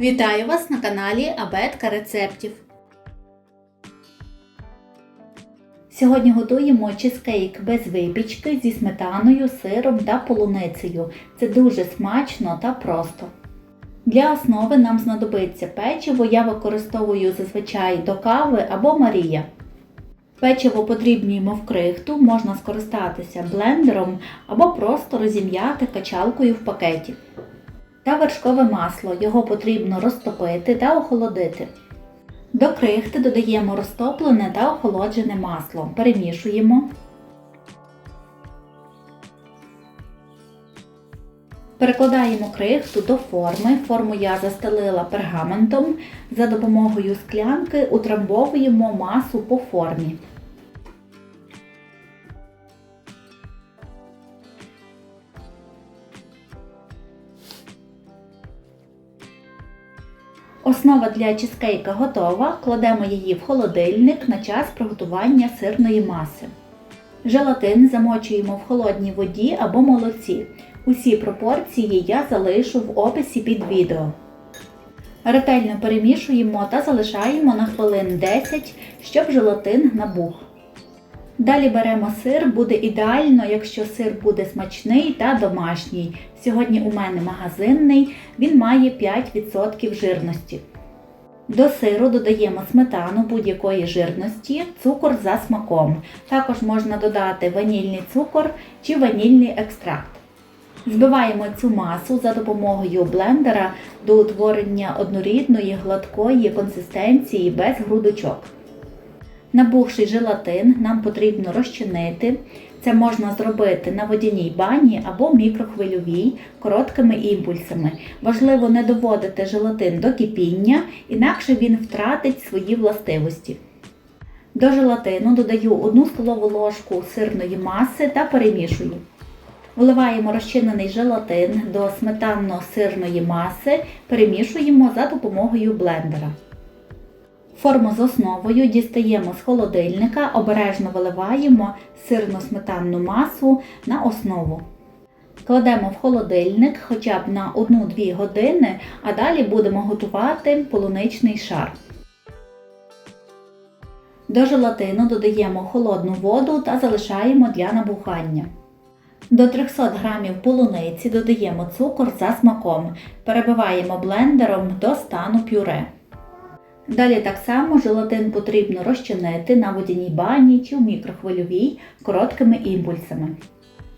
Вітаю вас на каналі Абетка рецептів. Сьогодні готуємо чизкейк без випічки зі сметаною, сиром та полуницею. Це дуже смачно та просто. Для основи нам знадобиться печиво, я використовую зазвичай до кави або Марія. Печиво подрібнюємо в крихту, можна скористатися блендером або просто розім'яти качалкою в пакеті. Та вершкове масло. Його потрібно розтопити та охолодити. До крихти додаємо розтоплене та охолоджене масло. Перемішуємо. Перекладаємо крихту до форми. Форму я застелила пергаментом. За допомогою склянки утрамбовуємо масу по формі. Основа для чизкейка готова. Кладемо її в холодильник на час приготування сирної маси. Желатин замочуємо в холодній воді або молоці. Усі пропорції я залишу в описі під відео. Ретельно перемішуємо та залишаємо на хвилин 10, щоб желатин набух. Далі беремо сир, буде ідеально, якщо сир буде смачний та домашній. Сьогодні у мене магазинний, він має 5% жирності. До сиру додаємо сметану будь-якої жирності, цукор за смаком. Також можна додати ванільний цукор чи ванільний екстракт. Збиваємо цю масу за допомогою блендера до утворення однорідної гладкої консистенції без грудочок. Набухший желатин нам потрібно розчинити. Це можна зробити на водяній бані або мікрохвильовій короткими імпульсами. Важливо не доводити желатин до кипіння, інакше він втратить свої властивості. До желатину додаю 1 столову ложку сирної маси та перемішую. Вливаємо розчинений желатин до сметанно-сирної маси, перемішуємо за допомогою блендера. Форму з основою дістаємо з холодильника, обережно виливаємо сирно-сметанну масу на основу. Кладемо в холодильник хоча б на 1-2 години, а далі будемо готувати полуничний шар. До желатину додаємо холодну воду та залишаємо для набухання. До 300 г полуниці додаємо цукор за смаком, перебиваємо блендером до стану пюре. Далі так само желатин потрібно розчинити на водяній бані чи в мікрохвильовій короткими імпульсами.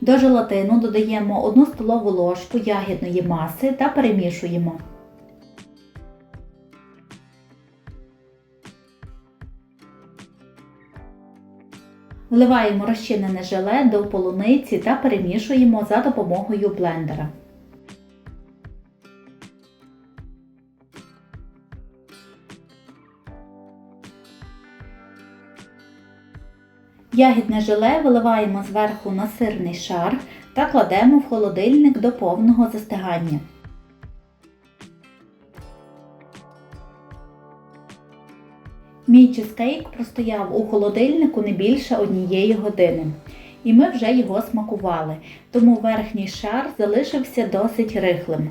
До желатину додаємо 1 столову ложку ягідної маси та перемішуємо. Вливаємо розчинене желе до полуниці та перемішуємо за допомогою блендера. Ягідне желе виливаємо зверху на сирний шар та кладемо в холодильник до повного застигання. Мій чизкейк простояв у холодильнику не більше однієї години. І ми вже його смакували, тому верхній шар залишився досить рихлим.